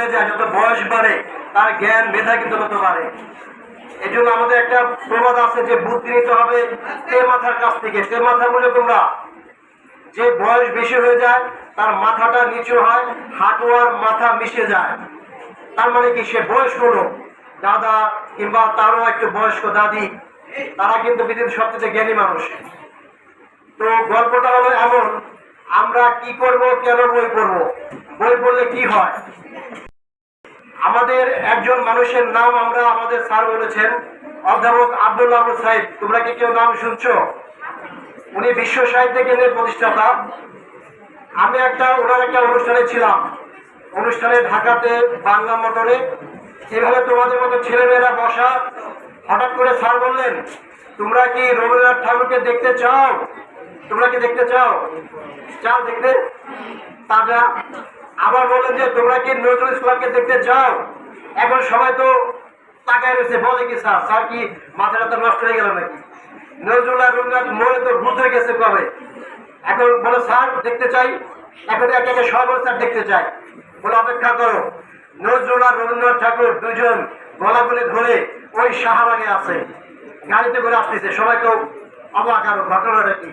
হয়ে যায়, যত বয়স বাড়ে, তার জ্ঞান, মেধা কিন্তু তত বাড়ে। এই জন্য আমাদের একটা প্রবাদ আছে যে বুদ্ধি নিতে হবে তে মাথার কাছ থেকে। তে মাথা বলে তোমরা। যে বয়স বেশি হয়ে যায়, তার মাথাটা নিচু হয় হাঁটু আর মাথা মিশে যায়। তার মানে কি? সে বয়স্ক লোক। দাদা কিংবা তারও একটু বয়স্ক দাদি, তারা কিন্তু পৃথিবীর সবচেয়ে জ্ঞানী মানুষ। তো গল্পটা হলো এমন, আমরা কি করব, কেন বই পড়ব? বই পড়লে কি হয়? আমাদের একজন মানুষের নাম আমরা আমাদের স্যার বলেছেন, অধ্যাপক আব্দুল আবু সাইদ। তোমরা কি কেউ নাম শুনছো? উনি বিশ্ব সাহিত্য কেন্দ্রের প্রতিষ্ঠাতা। আমি একটা, ওনার একটা অনুষ্ঠানে ছিলাম। অনুষ্ঠানে ঢাকাতে বাংলা মোটরে। এভাবে তোমাদের মতো ছেলেমেয়েরা বসা, হঠাৎ করে স্যার বললেন, তোমরা কি রবীন্দ্রনাথ ঠাকুরকে দেখতে চাও? তোমরা কি দেখতে চাও? চাও দেখতে? তাজা আবার বললেন যে, তোমরা কি নজরুল ইসলামকে দেখতে চাও? এখন সবাই তো তাকায় রয়েছে। বলে কি, স্যার স্যার কি মাথাটা তো নষ্ট হয়ে গেল নাকি? নজরুল আর রবীন্দ্রনাথ মরে তো ভূত হয়ে গেছে কবে? এখন বলো, স্যার, দেখতে চাই। এখন একে একে সবাই স্যার, দেখতে চাই। বলে, অপেক্ষা করো। নজরুল আর রবীন্দ্রনাথ ঠাকুর দুজন গলা গলাগুলি ধরে ওই শাহবাগে আছে। গাড়িতে করে আসতেছে। সবাই তো অবাক আরও, ঘটনাটা কি?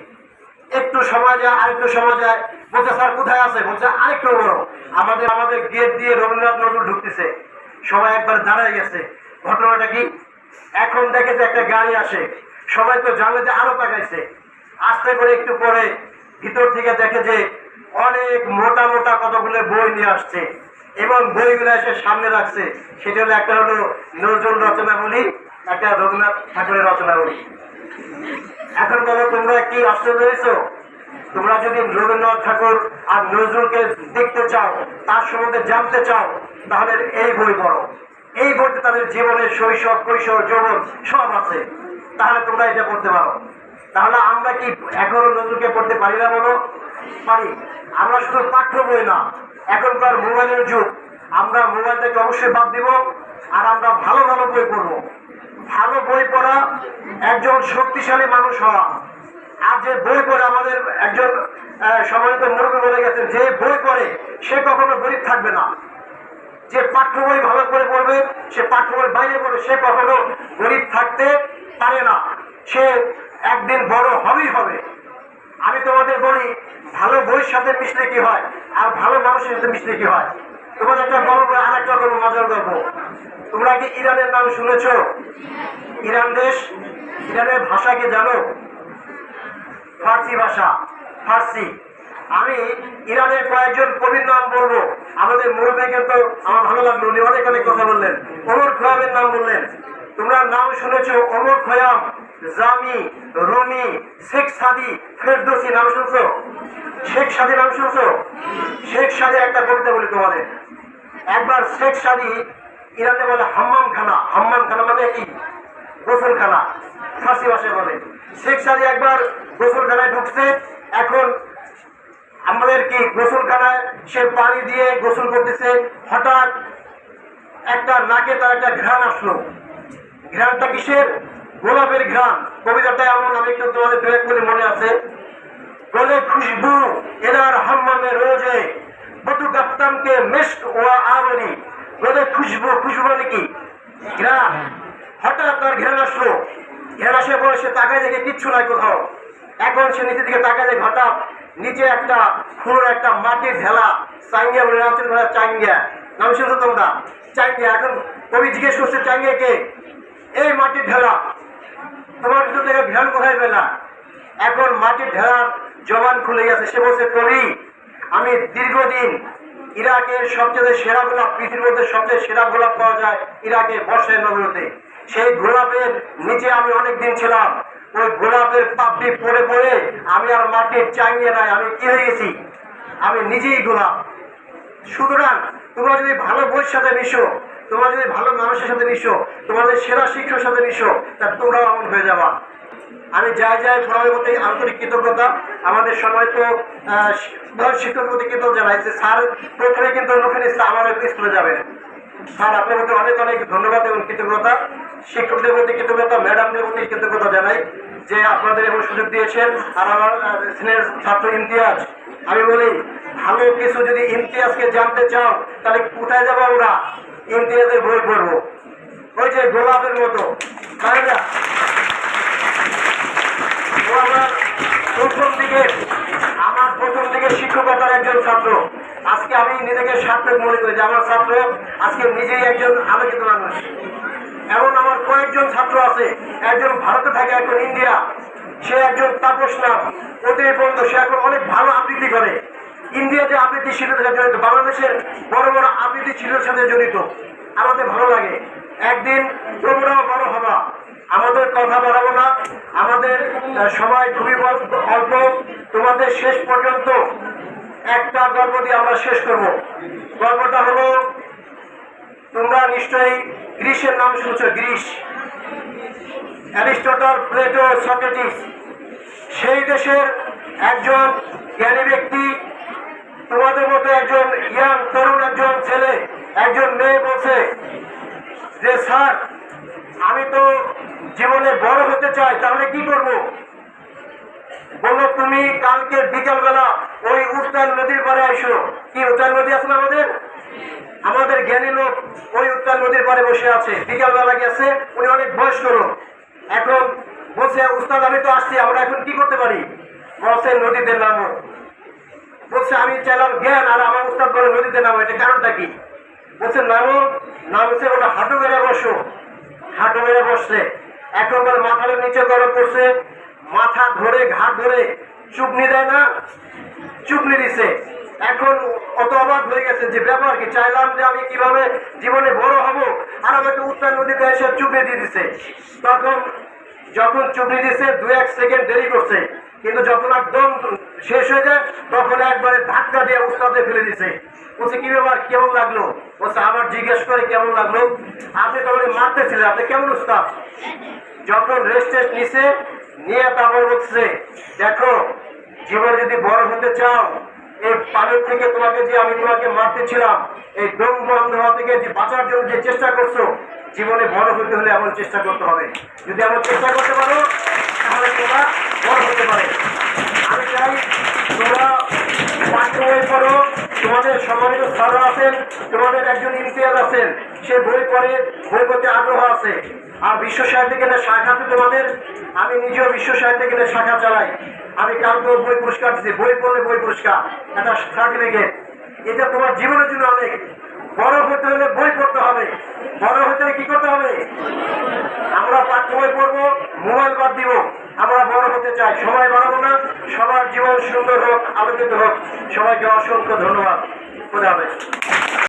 একটু সময় যায়, আরেকটু সময় যায়। বলছে, স্যার, কোথায় আছে? বলছে, আরেকটু বড়। আমাদের আমাদের গেট দিয়ে রবীন্দ্রনাথ নজরুল ঢুকতেছে। সবাই একবার দাঁড়ায় গেছে। ঘটনাটা কি? এখন দেখে যে একটা গাড়ি আসে। সবাই তো জানলাতে আরও তাকাইছে আস্তে করে একটু পরে ভিতর থেকে দেখে যে অনেক মোটা মোটা কতগুলো বই নিয়ে আসছে এবং বইগুলো এসে সামনে রাখছে। সেটা হলো, একটা হলো নজরুল রচনাবলী, একটা রবীন্দ্রনাথ ঠাকুরের রচনাবলী। এখন বলো, তোমরা কি আশ্চর্য হয়েছো? তোমরা যদি রবীন্দ্রনাথ ঠাকুর আর নজরুলকে দেখতে চাও, তার সম্বন্ধে জানতে চাও, তাহলে এই বই পড়ো। এই বইতে তাদের জীবনের শৈশব, কৈশোর, যৌবন সব আছে। তাহলে তোমরা এটা পড়তে পারো। তাহলে আমরা কি এখনও নজরুলকে পড়তে পারি না বলো? পারি। আমরা শুধু পাঠ্য বই না, এখনকার মোবাইলের যুগ। আমরা মোবাইলটাকে অবশ্যই বাদ দিব আর আমরা ভালো ভালো বই পড়ব। ভালো বই পড়া একজন শক্তিশালী মানুষ হওয়া আর যে বই পড়ে আমাদের একজন সম্মানিত মুরব্বী বলে গেছেন, যে বই পড়ে, সে কখনো গরিব থাকবে না। যে পাঠ্য বই ভালো করে পড়বে, সে পাঠ্য বই বাইরে পড়বে, সে কখনো গরিব থাকতে পারে না। সে একদিন বড় হবেই হবে। আমি তোমাদের বলি, ভালো বইয়ের সাথে মিশলে কি হয়? আর ভালো মানুষের সাথে মিশলে কি হয়? তোমাদের একটা গল্প আর একটা গল্প, মজার গল্প। তোমরা কি ইরানের নাম শুনেছো? ইরান দেশ? ইরানের ভাষা কি জানো? ফার্সি ভাষা, ফার্সি। আমি ইরানের কয়েকজন কবির নাম বলব। আমাদের মুরব্বী কিন্তু আমার ভালো লাগল, উনি অনেক অনেক কথা বললেন। ওমর খয়ামের নাম বললেন। তোমরা নাম শুনেছো ওমর খয়াম জামি, রুমি, শেখ সাদি, ফেরদৌসি, নাম শুনছো? শেখ সাদি নাম শুনছো? শেখ সাদি একটা কবিতা বলি তোমাদের। একবার শেখ সাদি ইরানে বলে হাম্মাম খানা। হাম্মাম খানা মানে কি? গোসলখানা ফার্সি ভাষায় বলে। শেখ সাদি একবার গোসলখানায় ঢুকছে। এখন আমাদের কি গোসলখানায় সে পানি দিয়ে গোসল করতেছে। হঠাৎ একটা নাকে তার একটা ঘ্রাণ আসলো। ঘ্রাণটা কিসের? গোলাপের ঘ্রাণ। কবিতাটা এমন, আমি একটু তোমাদের দু বলে মনে আছে। বলে খুশবু এনার হাম্মামে রোজে বটু কাপ্তানকে মেস্ট ওয়া আবরি বলে খুশবু খুশবু মানে কি? ঘ্রাণ। হঠাৎ তার ঘ্রাণ আসলো। ঘ্রাণ আসার পরে সে তাকায় দেখে কিচ্ছু নাই কোথাও। এখন সে নিচের দিকে দেখে হঠাৎ নিচে একটা ফুলোর একটা মাটির ঢেলা চাঙ্গিয়া বলে ছিল চাঙ্গিয়া। নাম শুনছো তোমরা? চাঙ্গিয়া। এখন কবি জিজ্ঞেস করছে, চাঙ্গিয়া কে? এই মাটির ঢেলা। তোমার ভিতর থেকে ধ্যান কোথায় পেলা এখন মাটির ঢেলার জবান খুলে গেছে। সে বলছে, কবি, আমি দীর্ঘদিন ইরাকের সবচেয়ে সেরা গোলাপ, পৃথিবীর মধ্যে সবচেয়ে সেরা গোলাপ পাওয়া যায় ইরাকে বর্ষায় নগরীতে সেই গোলাপের নিচে আমি অনেকদিন ছিলাম। ওই গোলাপের পাপড়ি পড়ে পড়ে আমি আর মাটির চাঙ্গিয়ে নাই, আমি কি হয়ে গেছি আমি নিজেই গোলাপ। সুতরাং তোমরা যদি ভালো বইয়ের সাথে মিশো, তোমরা যদি ভালো মানুষের সাথে মিশো, তোমাদের সেরা শিক্ষকের সাথে মিশো, তা তোমরাও এমন হয়ে যাবা। আমি যাই যাই ফোরামের প্রতি আন্তরিক কৃতজ্ঞতা। আমাদের সময় তো শিক্ষকের প্রতি কৃতজ্ঞ জানাই যে স্যার প্রথমে কিন্তু ওখানে আমার স্কুলে যাবেন। স্যার, আপনার প্রতি অনেক অনেক ধন্যবাদ এবং কৃতজ্ঞতা। শিক্ষকদের প্রতি কৃতজ্ঞতা, ম্যাডামদের প্রতি কৃতজ্ঞতা জানাই যে আপনাদের এমন সুযোগ দিয়েছেন আর আমার স্নেহের ছাত্র ইমতিয়াজ। আমি বলি, ভালো কিছু যদি ইমতিয়াজকে জানতে চাও, তাহলে কোথায় যাব আমরা? ইমতিয়াজের বই পড়ব। ওই যে গোলাপের মতো, তাই না? প্রথম দিকে, আমার প্রথম দিকে শিক্ষকতার একজন ছাত্র। আজকে আমি নিজেকে সার্থক মনে করি যে আমার ছাত্র আজকে নিজেই একজন আলোকিত মানুষ। এমন আমার কয়েকজন ছাত্র আছে, একজন ভারতে থাকে, একজন ইন্ডিয়া। সে একজন তাপস নাম। ওদের বন্ধু, সে এখন অনেক ভালো আবৃত্তি করে। ইন্ডিয়াতে আবৃত্তি শিল্পের সাথে জড়িত, বাংলাদেশের বড় বড় আবৃত্তি শিল্পের সাথে জড়িত, আমাদের ভালো লাগে। একদিন তোমরাও বড় হবা। আমাদের কথা বাড়াবো না। আমাদের সময় খুবই অল্প। তোমাদের শেষ পর্যন্ত একটা গল্প দিয়ে আমরা শেষ করব। গল্পটা হলো তোমরা নিশ্চয়ই গ্রীসের নাম শুনছো গ্রীস অ্যারিস্টটল, প্লেটো, সক্রেটিস। সেই দেশের একজন জ্ঞানী ব্যক্তি, তোমাদের মতো একজন ইয়াং তরুণ, একজন ছেলে, একজন মেয়ে বলছে যে, স্যার, আমি তো জীবনে বড় হতে চাই, তাহলে কি করব? বলল, তুমি কালকে বিকালবেলা ওই উত্তাল নদীর পাড়ে আইসো কি উত্তাল নদী আছে আমাদের? আমাদের জ্ঞানী লোক ওই উত্তাল নদীর পাড়ে বসে আছে। বিকালবেলা গেছে, উনি অনেক বয়স্ক লোক। এখন বলছে, উস্তাদ, আমি তো আসছি, আমরা এখন কি করতে পারি? বলছে, নদীতে নামো। বলছে, আমি চাইলাম জ্ঞান, আর আমার উস্তাদ বলে নদীতে নামো। এটা কারণটা কি? বলছে, নামো। নামছে ওটা হাঁটু মেরে বসো। হাঁটু মেরে বসছে। এখন বলে মাথার নিচে গরম করছে মাথা ধরে ঘাট ধরে চুপনি দেয় না। চুপনি দিছে। এখন অত অবাক হয়ে গেছে যে ব্যাপার কি? চাইলাম যে আমি কীভাবে জীবনে বড় হব? আর আমাকে উত্তর নদীতে এসে চুপনি দিয়ে দিছে। তখন যখন চুপনি দিছে, দু এক সেকেন্ড দেরি করছে। কিন্তু যখন একদম শেষ হয়ে যায়, তখন একবারে ধাক্কা দিয়ে উস্তাদে ফেলে দিছে। বলছে, কি ব্যাপার? কেমন লাগল? বলছে আমার জিজ্ঞেস করে কেমন লাগল? আপনি তো আমাকে মারতেছিলেন। আপনি কেমন উস্তাদ? যখন রেস্ট টেস্ট নিছে, নিয়ে তারপর বলছে দেখো জীবনে যদি বড় হতে চাও, এই পানির থেকে তোমাকে যে আমি তোমাকে মারতেছিলাম, এই দম বন্ধ হওয়া থেকে যে বাঁচার জন্য যে চেষ্টা করছ, জীবনে বড় হতে হলে এমন চেষ্টা করতে হবে। যদি এমন চেষ্টা করতে পারো, তাহলে তোমরা বড় হতে পারে। আমি চাই তোমরা হয়ে পড়ো তোমাদের সম্মানিত স্যাররা আছেন, তোমাদের একজন ইমতিয়াজ আছেন, সে বই পড়ে, বই পড়তে আগ্রহ আছে। আর বিশ্ব সাহিত্য কেন্দ্রের শাখাতে তোমাদের, আমি নিজেও বিশ্ব সাহিত্য কেন্দ্রের শাখা চালাই। আমি কালকেও বই পুরস্কার দিচ্ছি বই পড়লে বই পুরস্কার একটা সার্টিফিকেট এটা তোমার জীবনের জন্য অনেক। বড় হতে হলে বই পড়তে হবে। বড় হতে হলে কি করতে হবে? আমরা পাঠ্য বই পড়ব, মোবাইল বাদ দিব। আমরা বড় হতে চাই। সময় বাড়াবো না। সবার জীবন সুন্দর হোক, আলোকিত হোক। সবাইকে অসংখ্য ধন্যবাদ। খুদা হাফেজ